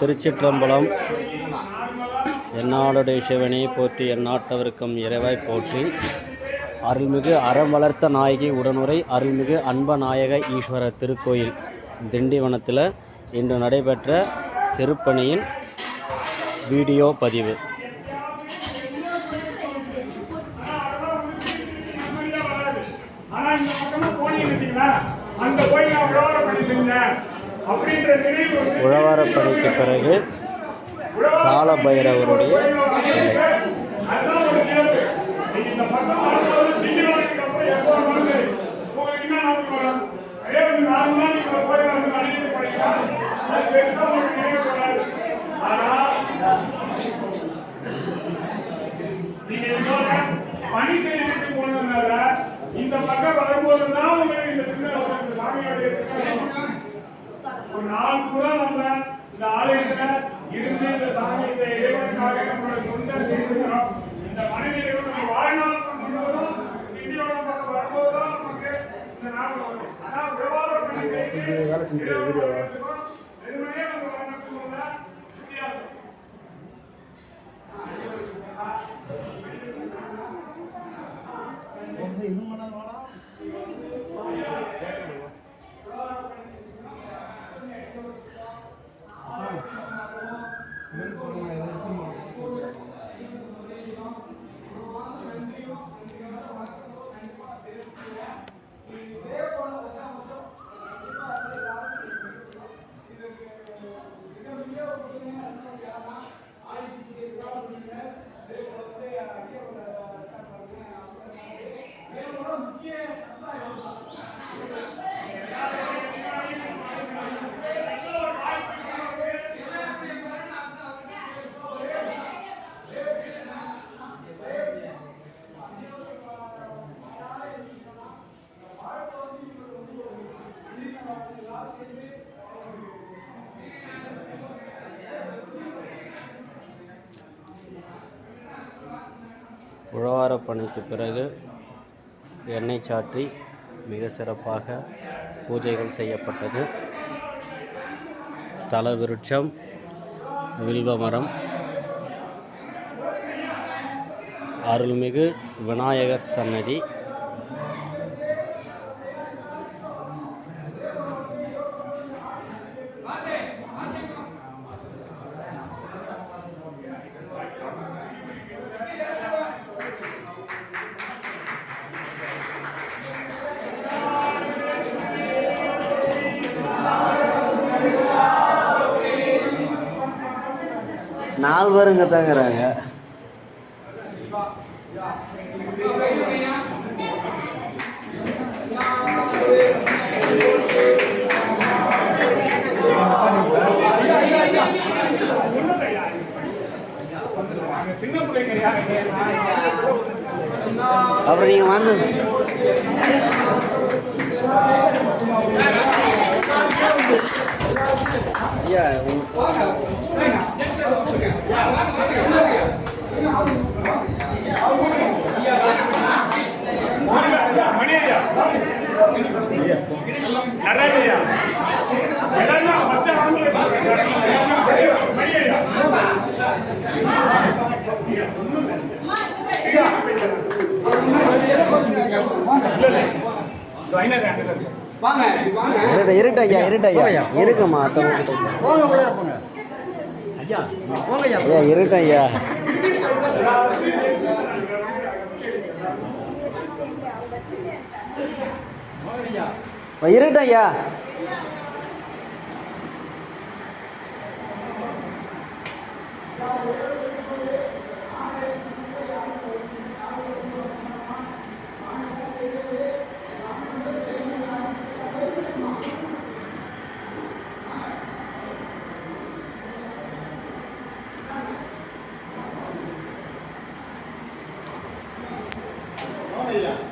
திருச்சிற்றம்பலம். என்னாடுடைய சிவனை போற்றி எந்நாட்டவருக்கும் இறைவாய் போற்றி. அருள்மிகு அறம் வளர்த்த நாயகி உடனுரை அருள்மிகு அன்பநாயக ஈஸ்வரர் திருக்கோயில். திண்டிவனத்தில் இன்று நடைபெற்ற திருப்பணியின் வீடியோ பதிவு. அந்த கோயில் நான் செஞ்சேன். அப்படின்ற நினைவு வந்து உழவாரப் பணிக்கு பிறகு கால பைரவருடைய சிலை அதுதான் ஒரு நாள் பூரா நம்ம இந்த ஆலயத்துல இருந்து இந்த சாமி இந்த இறைவனுக்காக நம்மளோட தொண்டை செய்திருக்கிறோம் இந்த மனிதர்கள் நம்ம வாழ்நாள் முழுவதும் பக்கம் வரும்போதுதான் நமக்கு இந்த நாள் வரும். ஆனா விவகாரம் பண்ணி வேலை செஞ்ச வீடியோவா? உழவாரப் பணிக்கு பிறகு எண்ணெய் சாற்றி மிக சிறப்பாக பூஜைகள் செய்யப்பட்டது. தலவிருட்சம் வில்வமரம் வில்வ மரம் அருள்மிகு விநாயகர் சன்னதி நாலு தாங்கிறாங்க. சின்ன அப்புறம் நீங்கள் வந்து ஐயா இருட்ட இருட்ட ஐயா இருட்ட ஐயா இருக்குமா ஐயா. ஐயா இருட்ட ஐயா.